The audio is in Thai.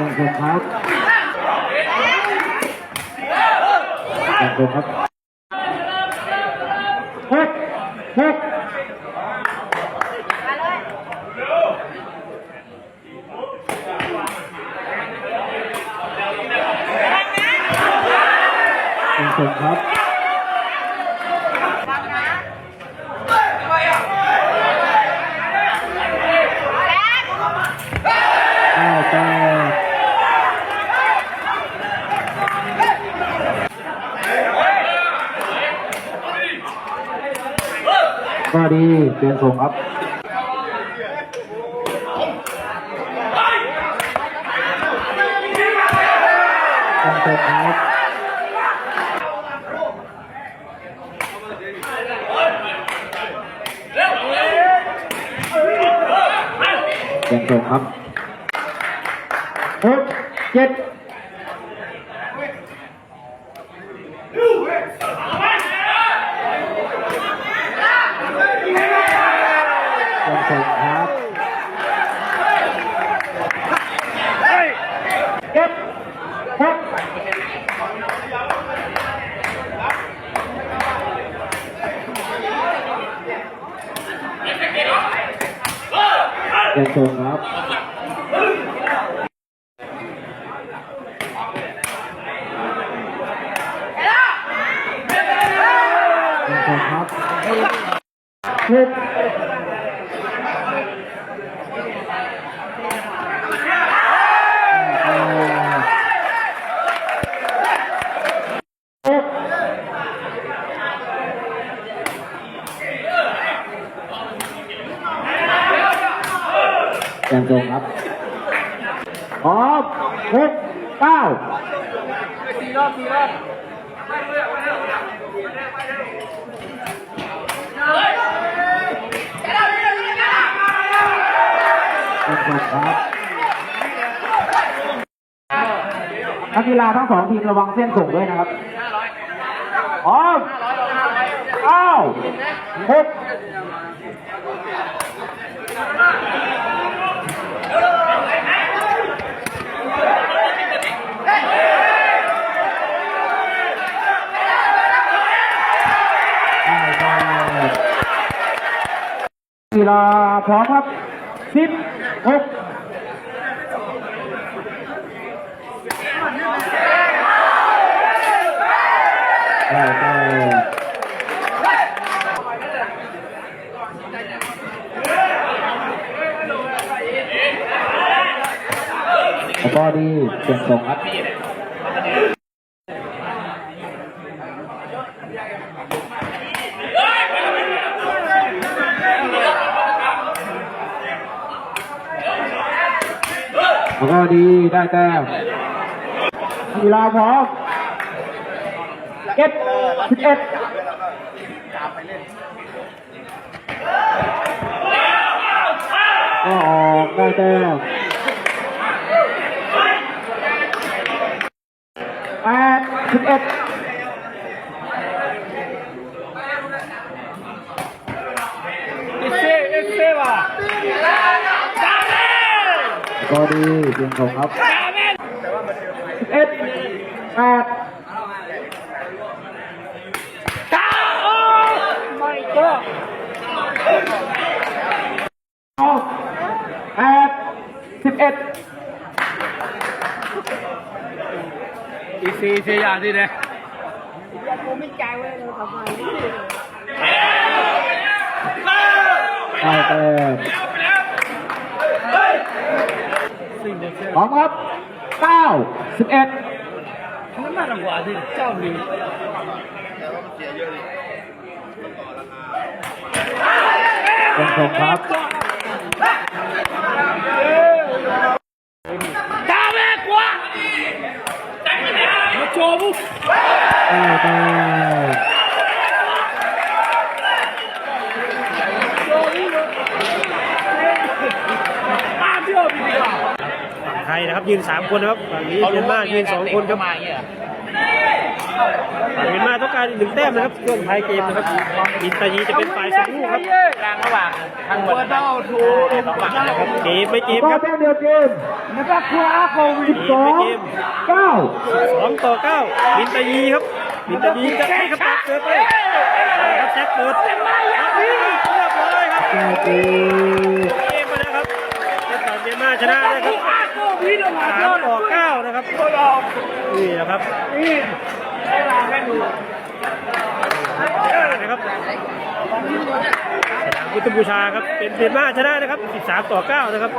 ขอบคุณครับขอบคุณครับหกหกขอบคุณครับเก้าแปด ก็ดีเปลี่ยนส่งครับขอบคุณครับเปลี่ยนส่งครับหกเจ็ดเปลี่ยน ส่งครับเจ็ดหกเดินครับเดินโซนครับหกเดินโซนครับพร้อมหกเก้าขอบคุณครับนักกีฬาทั้งสองทีมระวังเส้นส่งด้วยนะครับพร้อมเก้าหกได้ได้ กีฬาพร้อมครับสิบหกได้ได้แล้วก็ดีเปลี่ยนส่งครับ แล้วก็ดีได้แต้มกีฬาพร้อมเก็บสิบเอ็ดก็ออกได้แต้มแปดสิบเอ็ด ก็ดีเปลี่ยนส่งครับสิบเอ็ดแปด Oh my god. ออกแปดสิบเอ็ด Esse, esse ya di ne. ได้แต้ม พร้อมครับเก้าสิบเอ็ดนั่นมากกว่าสิเจ้าหนึ่งเป็นผมครับตาแม่กว่ามาโชว์บุ๊ ทยนะครับยืนสามคนนะครับฝั่งนี้เมียนมายืนสองคนครับมาอย่างเงี้ยเมียนมาต้องการอีกหนึ่งแต้มนะครับช่วงท้ายเกมนะครับอินตายีจะเป็นฝ่ายส่งลูกครับกลางระหว่างทางหมดเต้าถูกสองฝั่งนะครับเกมไม่เกมก็ครับแต้มเดียวเกมนะครับคว้าโควิสิดบสองเก้าสองต่อเก้าบินตายีครับบินตายีจะให้ครับเกิดไปครับแจ็คเปิดครับเรียบร้อยครับแต้มเกมเกมไปแล้วครับ เจ้าต่อเมียมาชนะนะครับสามต่อเก้านะครับ นี่นะครับนี่ให้เราแค่ดูนะครับสนามพุทธบูชาครับ เป็นเมียมาชนะนะครับ 13 ต่อ 9 นะครับ